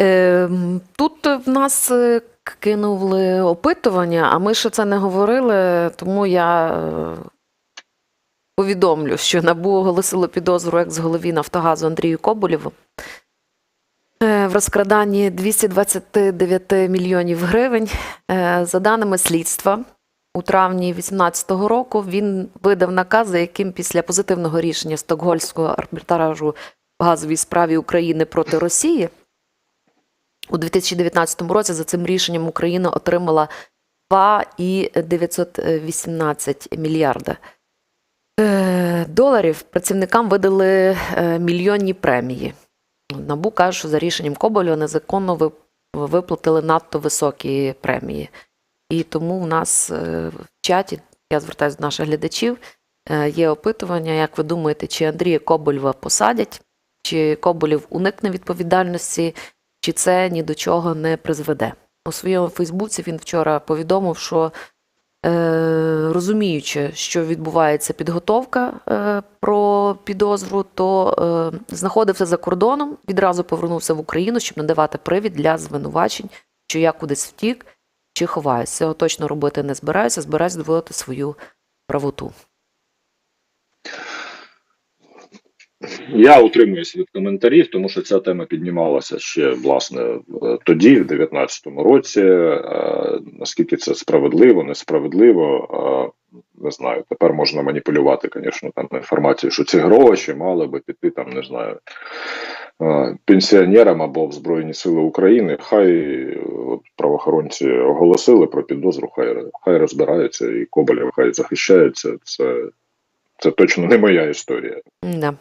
Е, Тут в нас е, кинули опитування, а ми ще це не говорили, тому я е, повідомлю, що НАБУ оголосило підозру екс-голові Нафтогазу Андрію Коболєву е, в розкраданні 229 мільйонів гривень. За даними слідства, у травні 2018 року він видав наказ, яким після позитивного рішення Стокгольмського арбітражу в газовій справі України проти Росії у 2019 році за цим рішенням Україна отримала 2,918 мільярда е, доларів. Працівникам видали е, мільйонні премії. НАБУ каже, що за рішенням Коболєва незаконно ви- виплатили надто високі премії. І тому в нас е, в чаті, я звертаюся до наших глядачів, є опитування, як ви думаєте, чи Андрія Коболєва посадять, чи Коболєв уникне відповідальності, чи це ні до чого не призведе. У своєму Фейсбуці він вчора повідомив, що е, розуміючи, що відбувається підготовка е, про підозру, то е, знаходився за кордоном, відразу повернувся в Україну, щоб надавати привід для звинувачень, що я кудись втік чи ховаюся. Цього точно робити не збираюся, збираюся доводити свою правоту. Я утримуюся від коментарів, тому що ця тема піднімалася ще власне тоді, в 2019 році. Е, Наскільки це справедливо, несправедливо, е, не знаю. Тепер можна маніпулювати, звісно, там інформацією, що ці гроші мали би піти там, не знаю. е, Пенсіонерам або в Збройні Сили України, хай е, от, правоохоронці оголосили про підозру, хай, хай розбираються, і Коболєв хай захищається. Це, це точно не моя історія. Да.